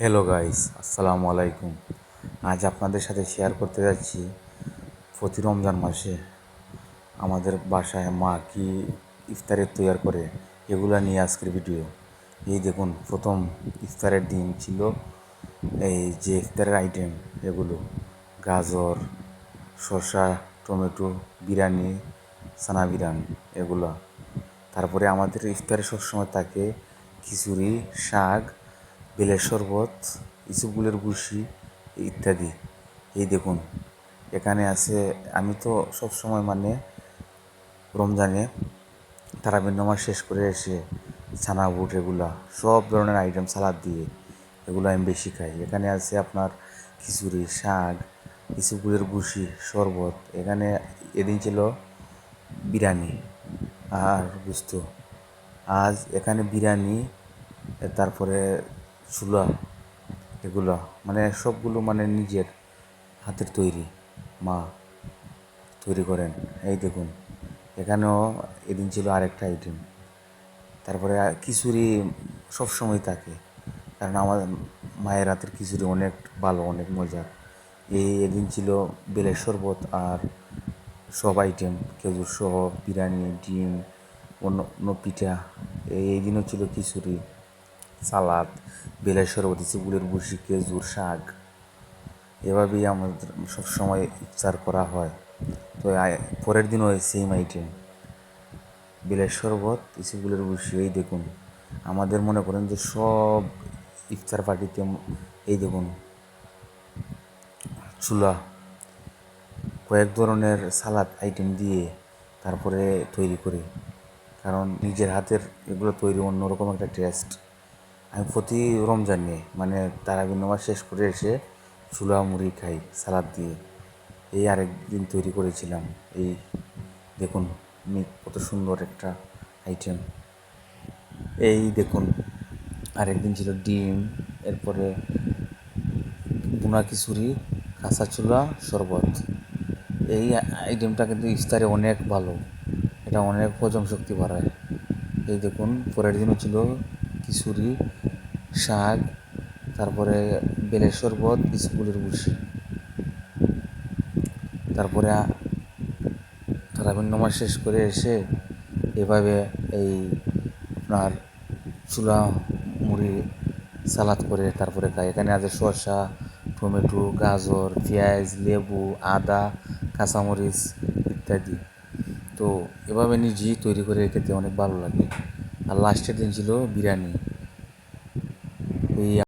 Hello guys আসসালামু আলাইকুম আজ আপনাদের সাথে শেয়ার করতে যাচ্ছি প্রতি রমজান মাসে আমাদের বাসায় মা কি ইফতারের তৈয়ার করে এগুলা নিয়ে আজকের ভিডিও এই দেখুন, প্রথম ইফতারের দিন ছিল এই যে ইফতারের আইটেম এগুলো। গাজর, শসা, টমেটো, বিরিয়ানি সানা বিরিয়ানি এগুলো। তারপরে আমাদের ইফতারে সবসময় থাকে খিচুড়ি, শাক বেলের শরবত ইসুগুলের গুশি ইত্যাদি। এই দেখুন, এখানে আছে, আমি তো সব সময় মানে রমজানে তারাবির নামাজ শেষ করে এসে ছানা, বুট এগুলা, সব ধরনের আইটেম সালাদ দিয়ে এগুলো আমি বেশি খাই। এখানে আছে আপনার খিচুড়ি, শাক ইসুগুলের গুশি শরবত, এখানে এদিন ছিল বিরিয়ানি আর বুঝতো। আজ এখানে বিরিয়ানি তারপরে চুলা, এগুলা মানে সবগুলো মানে নিজের হাতের তৈরি মা তৈরি করেন। এই দেখুন, এখানেও এদিন ছিল আরেকটা আইটেম তারপরে খিচুড়ি সবসময় থাকে, কারণ আমার মায়ের হাতের খিচুড়ি অনেক ভালো, অনেক মজার। এই এদিন ছিল বেলের শরবত আর সব আইটেম খেজুর সহ, বিরিয়ানি, ডিম, অন্য অন্য পিঠা। এই দিনও ছিল খিচুড়ি। সালাদ বেলের শরবত গুলের বুসি খেজুর, শাক, এভাবেই আমাদের সবসময় ইফতার করা হয়। তো পরের দিনও সেম আইটেম বেলের শরবত ইসুগুলের বুসি এই দেখুন, আমাদের মনে করেন যে সব ইফতার পার্টিতে এই দেখুন, চুলা, কয়েক ধরনের সালাদ আইটেম দিয়ে তারপরে তৈরি করি। কারণ নিজের হাতের এগুলো তৈরি অন্যরকম একটা টেস্ট আমি প্রতি রমজানে মানে তারাবির নামাজ শেষ করে এসে চুলা মুড়ি খাই, সালাদ দিয়ে। এই আরেকদিন তৈরি করেছিলাম। এই দেখুন কত সুন্দর একটা আইটেম এই দেখুন আরেকদিন ছিল ডিম, এরপরে বুনা খিচুড়ি, কাঁচা চুলা শরবত। এই আইটেমটা কিন্তু ইফতারে অনেক ভালো। এটা অনেক হজম শক্তি বাড়ায়। এই দেখুন, পরের দিনও ছিল খিচুড়ি, শাক, তারপরে বেলের শরবত স্কুলের বুসি তারপরে তারাবিন নামাজ শেষ করে এসে এভাবে এই আপনার চুলা মুড়ি সালাদ করে তারপরে খাই এখানে আছে শসা, টমেটো, গাজর, পেঁয়াজ, লেবু, আদা, কাঁচামরিচ ইত্যাদি। তো এভাবে নিজেই তৈরি করে খেতে অনেক ভালো লাগে। আর লাস্টের দিন ছিল বিরিয়ানি। এই